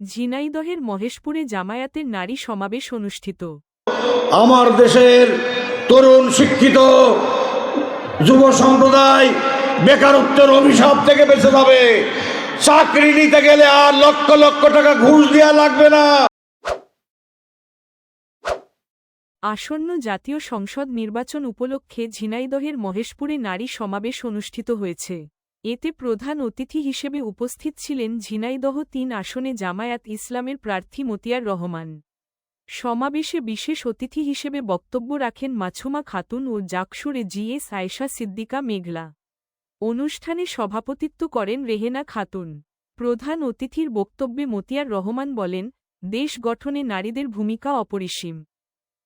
ঝিনাইদহের মহেশপুরে জামায়াতের নারী সমাবেশ অনুষ্ঠিত। আমার দেশের তরুণ শিক্ষিত যুব সম্প্রদায় বেকারত্বের অভিশাপ থেকে বেঁচে যাবে। চাকরি নিতে গেলে আর লক্ষ লক্ষ টাকা ঘুষ দেওয়া লাগবে না। আসন্ন জাতীয় সংসদ নির্বাচন উপলক্ষে ঝিনাইদহের মহেশপুরে নারী সমাবেশ অনুষ্ঠিত হয়েছে। এতে প্রধান অতিথি হিসেবে উপস্থিত ছিলেন ঝিনাইদহ তিন আসনে জামায়াত ইসলামের প্রার্থী মতিয়ার রহমান। সমাবেশে বিশেষ অতিথি হিসেবে বক্তব্য রাখেন মাছুমা খাতুন ও জাকসুরে জিএস আয়েশা সিদ্দিকা মেঘলা। অনুষ্ঠানে সভাপতিত্ব করেন রেহেনা খাতুন। প্রধান অতিথির বক্তব্যে মতিয়ার রহমান বলেন, দেশ গঠনে নারীদের ভূমিকা অপরিসীম।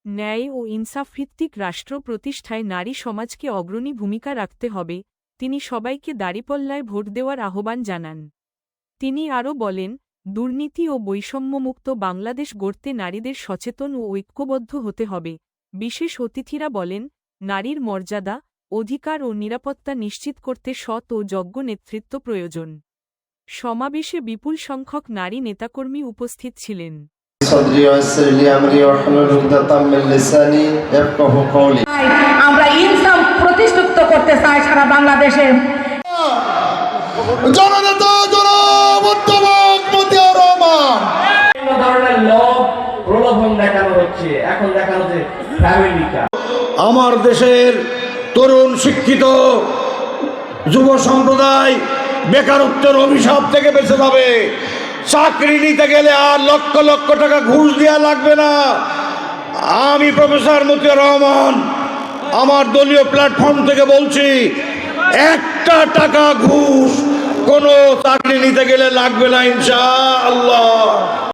ন্যায় ও ইনসাফভিত্তিক রাষ্ট্র প্রতিষ্ঠায় নারী সমাজকে অগ্রণী ভূমিকা রাখতে হবে তিনি সবাইকে দাড়িপল্লায় ভোট দেওয়ার আহ্বান জানান তিনি আরও বলেন দুর্নীতি ও বৈষম্যমুক্ত বাংলাদেশ গড়তে নারীদের সচেতন ও ঐক্যবদ্ধ হতে হবে বিশেষ অতিথিরা বলেন নারীর মর্যাদা অধিকার ও নিরাপত্তা নিশ্চিত করতে সৎ ও যজ্ঞ নেতৃত্ব প্রয়োজন সমাবেশে বিপুল সংখ্যক নারী নেতাকর্মী উপস্থিত ছিলেন صدري ويسر لي امري واحلل عقدة من لساني يفقه قولي সারা বাংলাদেশে। জননেতা ধরনের লোভ প্রলোভন দেখানো হচ্ছে। এখন দেখানো যে ফ্যামিলিটা। আমার দেশের তরুণ শিক্ষিত যুব সম্প্রদায় বেকারত্বের অভিশাপ থেকে বেঁচে যাবে। চাকরি নিতে গেলে আর লক্ষ লক্ষ টাকা ঘুষ দেওয়া লাগবে না। আমি প্রফেসর মতিয়ার রহমান আমার দলীয় প্ল্যাটফর্ম থেকে বলছি, একটা টাকা ঘুষ কোনো চাকরি নিতে গেলে লাগবে না ইনশা আল্লাহ